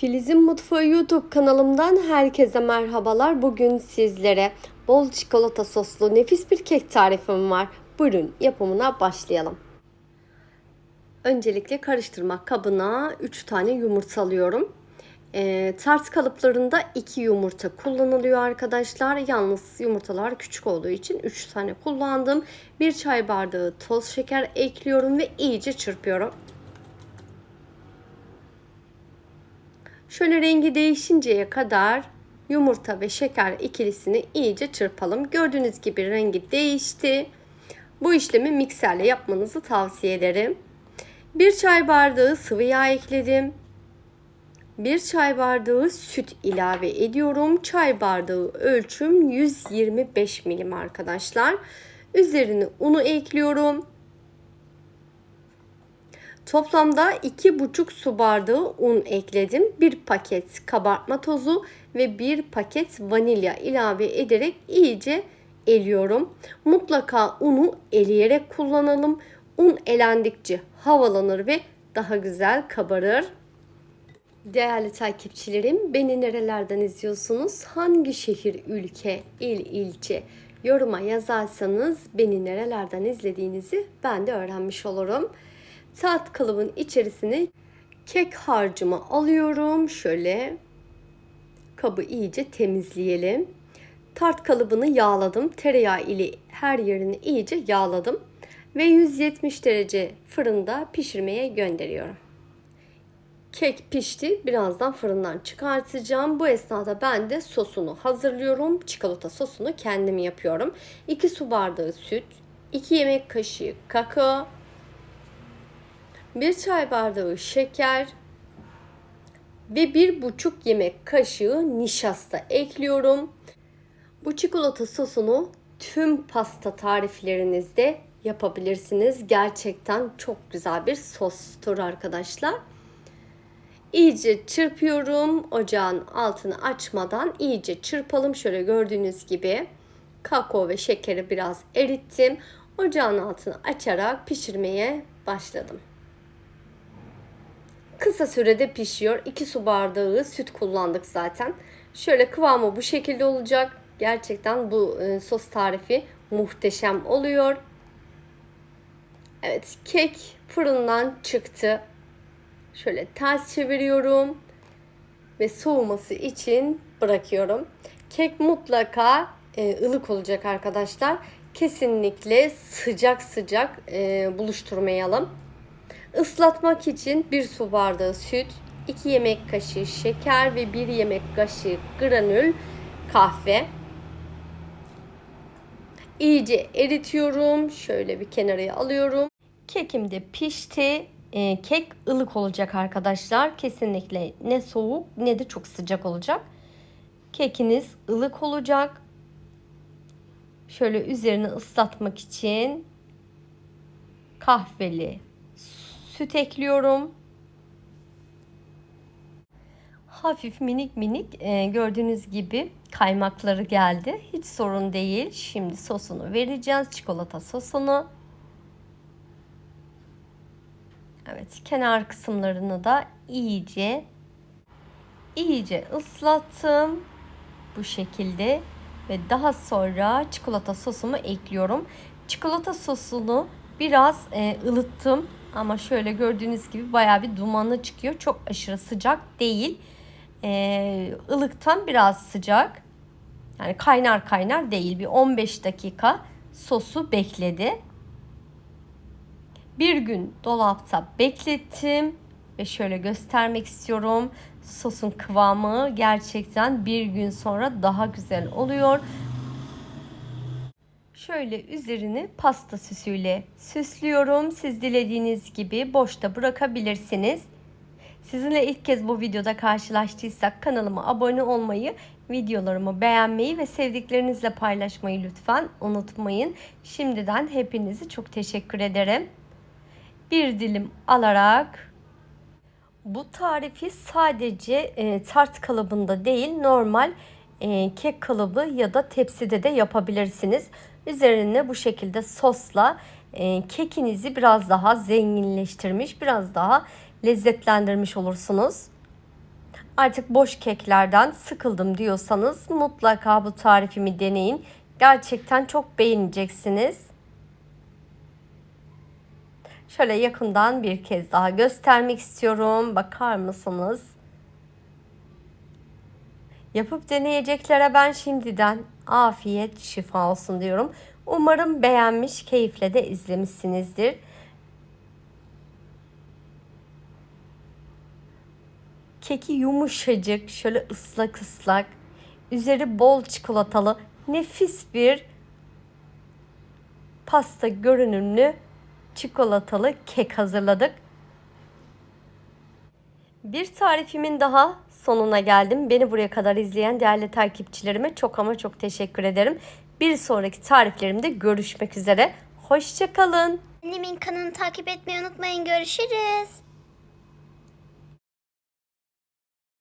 Filiz'in Mutfağı YouTube kanalımdan herkese merhabalar. Bugün sizlere bol çikolata soslu nefis bir kek tarifim var. Buyurun yapımına başlayalım. Öncelikle karıştırma kabına 3 tane yumurta alıyorum. E, tart kalıplarında 2 yumurta kullanılıyor arkadaşlar. Yalnız yumurtalar küçük olduğu için 3 tane kullandım. 1 çay bardağı toz şeker ekliyorum ve iyice çırpıyorum. Şöyle rengi değişinceye kadar yumurta ve şeker ikilisini iyice çırpalım. Gördüğünüz gibi rengi değişti. Bu işlemi mikserle yapmanızı tavsiye ederim. Bir çay bardağı sıvı yağ ekledim. Bir çay bardağı süt ilave ediyorum. Çay bardağı ölçüm 125 milim arkadaşlar. Üzerine unu ekliyorum. Toplamda 2,5 su bardağı un ekledim. 1 paket kabartma tozu ve 1 paket vanilya ilave ederek iyice eliyorum. Mutlaka unu eleyerek kullanalım. Un elendikçe havalanır ve daha güzel kabarır. Değerli takipçilerim, beni nerelerden izliyorsunuz? Hangi şehir, ülke, il, ilçe yoruma yazarsanız beni nerelerden izlediğinizi ben de öğrenmiş olurum. Saat kalıbın içerisine kek harcımı alıyorum. Şöyle kabı iyice temizleyelim. Tart kalıbını yağladım. Tereyağı ile her yerini iyice yağladım. Ve 170 derece fırında pişirmeye gönderiyorum. Kek pişti. Birazdan fırından çıkartacağım. Bu esnada ben de sosunu hazırlıyorum. Çikolata sosunu kendim yapıyorum. 2 su bardağı süt, 2 yemek kaşığı kakao, 1 çay bardağı şeker ve 1,5 yemek kaşığı nişasta ekliyorum. Bu çikolata sosunu tüm pasta tariflerinizde yapabilirsiniz. Gerçekten çok güzel bir sostur arkadaşlar. İyice çırpıyorum. Ocağın altını açmadan iyice çırpalım. Şöyle gördüğünüz gibi kakao ve şekeri biraz erittim. Ocağın altını açarak pişirmeye başladım. Kısa sürede pişiyor. 2 su bardağı süt kullandık zaten. Şöyle kıvamı bu şekilde olacak. Gerçekten bu e, sos tarifi muhteşem oluyor. Evet kek fırından çıktı. Şöyle ters çeviriyorum ve soğuması için bırakıyorum. Kek mutlaka e, ılık olacak arkadaşlar. Kesinlikle sıcak sıcak e, buluşturmayalım. Islatmak için 1 su bardağı süt, 2 yemek kaşığı şeker ve 1 yemek kaşığı granül kahve. İyice eritiyorum. Şöyle bir kenarıya alıyorum. Kekim de pişti. Ee, kek ılık olacak arkadaşlar. Kesinlikle ne soğuk ne de çok sıcak olacak. Kekiniz ılık olacak. Şöyle üzerine ıslatmak için kahveli süt ekliyorum. Hafif minik minik e, gördüğünüz gibi kaymakları geldi. Hiç sorun değil. Şimdi sosunu vereceğiz. Çikolata sosunu. Evet kenar kısımlarını da iyice iyice ıslattım. Bu şekilde ve daha sonra çikolata sosumu ekliyorum. Çikolata sosunu biraz e, ılıttım ama şöyle gördüğünüz gibi baya bir dumanı çıkıyor. Çok aşırı sıcak değil. Ee, ılıktan biraz sıcak. Yani kaynar kaynar değil. Bir 15 dakika sosu bekledi. Bir gün dolapta beklettim ve şöyle göstermek istiyorum. Sosun kıvamı gerçekten bir gün sonra daha güzel oluyor. Şöyle üzerini pasta süsüyle süslüyorum. Siz dilediğiniz gibi boşta bırakabilirsiniz. Sizinle ilk kez bu videoda karşılaştıysak kanalıma abone olmayı, videolarımı beğenmeyi ve sevdiklerinizle paylaşmayı lütfen unutmayın. Şimdiden hepinizi çok teşekkür ederim. Bir dilim alarak bu tarifi sadece e, tart kalıbında değil normal e, kek kalıbı ya da tepside de yapabilirsiniz. Üzerine bu şekilde sosla e, kekinizi biraz daha zenginleştirmiş, biraz daha lezzetlendirmiş olursunuz. Artık boş keklerden sıkıldım diyorsanız mutlaka bu tarifimi deneyin. Gerçekten çok beğeneceksiniz. Şöyle yakından bir kez daha göstermek istiyorum. Bakar mısınız? Yapıp deneyeceklere ben şimdiden afiyet şifa olsun diyorum. Umarım beğenmiş, keyifle de izlemişsinizdir. Keki yumuşacık, şöyle ıslak ıslak, üzeri bol çikolatalı, nefis bir pasta görünümlü çikolatalı kek hazırladık. Bir tarifimin daha sonuna geldim. Beni buraya kadar izleyen değerli takipçilerime çok ama çok teşekkür ederim. Bir sonraki tariflerimde görüşmek üzere. Hoşçakalın. Annemin kanalını takip etmeyi unutmayın. Görüşürüz.